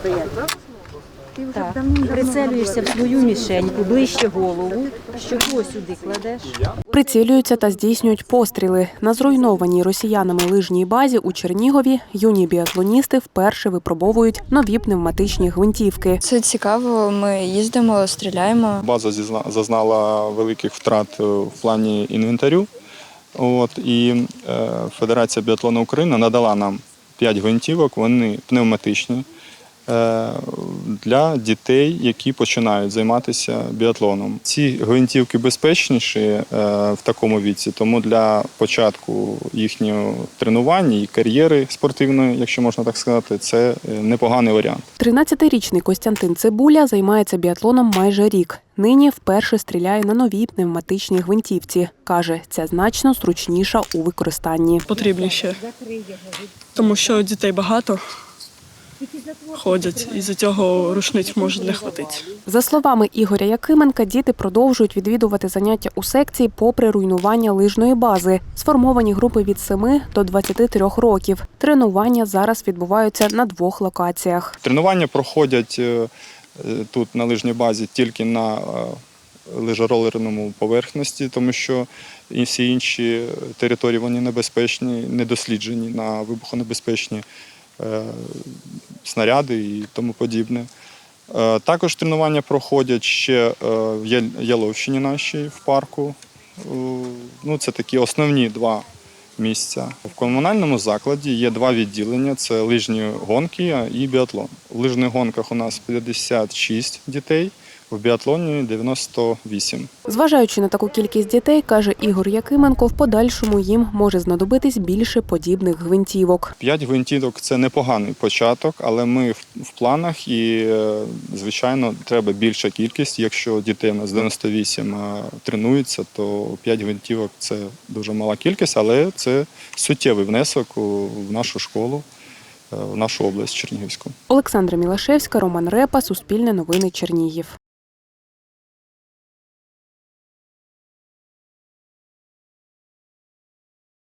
стоять. Так, Прицелюєшся в свою мішеньку, ближче голову, щоку сюди кладеш. Прицілюються та здійснюють постріли. На зруйнованій росіянами лижній базі у Чернігові юні біатлоністи вперше випробовують нові пневматичні гвинтівки. Це цікаво. Ми їздимо, стріляємо. База зізна- зазнала великих втрат е, в плані інвентарю. От, і е, Федерація біатлону України надала нам 5 гвинтівок, вони пневматичні для дітей, які починають займатися біатлоном. Ці гвинтівки безпечніші е, в такому віці, тому для початку їхнього тренування і кар'єри спортивної, якщо можна так сказати, це е, непоганий варіант. 13-річний Костянтин Цибуля займається біатлоном майже рік. Нині вперше стріляє на новій пневматичній гвинтівці. Каже, ця значно зручніша у використанні. потрібніше, тому що дітей багато ходять, і за цього рушниць може не хватити. За словами Ігоря Якименка, діти продовжують відвідувати заняття у секції попри руйнування лижної бази. Сформовані групи від 7 до 23 років. Тренування зараз відбуваються на двох локаціях. Тренування проходять е, е, тут на лижній базі тільки на е, лижеролерному поверхності, тому що і всі інші території вони небезпечні, недосліджені на вибухонебезпечні снаряди і тому подібне. Е, Також тренування проходять ще е, в Ял- Яловщині нашій в парку. Е, Ну, це такі основні два місця. В комунальному закладі є два відділення: це лижні гонки і біатлон. В лижних гонках у нас 56 дітей, в біатлоні 98. Зважаючи на таку кількість дітей, каже Ігор Якименко, в подальшому їм може знадобитись більше подібних гвинтівок. П'ять гвинтівок це непоганий початок, але ми в- планах і, е, звичайно, треба більша кількість. Якщо дітей у нас 98 тренуються, то 5 гвинтівок це дуже мала кількість, але це суттєвий внесок в нашу школу, е, в нашу область Чернігівську. Олександра Мілашевська, Роман Репа, Суспільне новини Чернігів.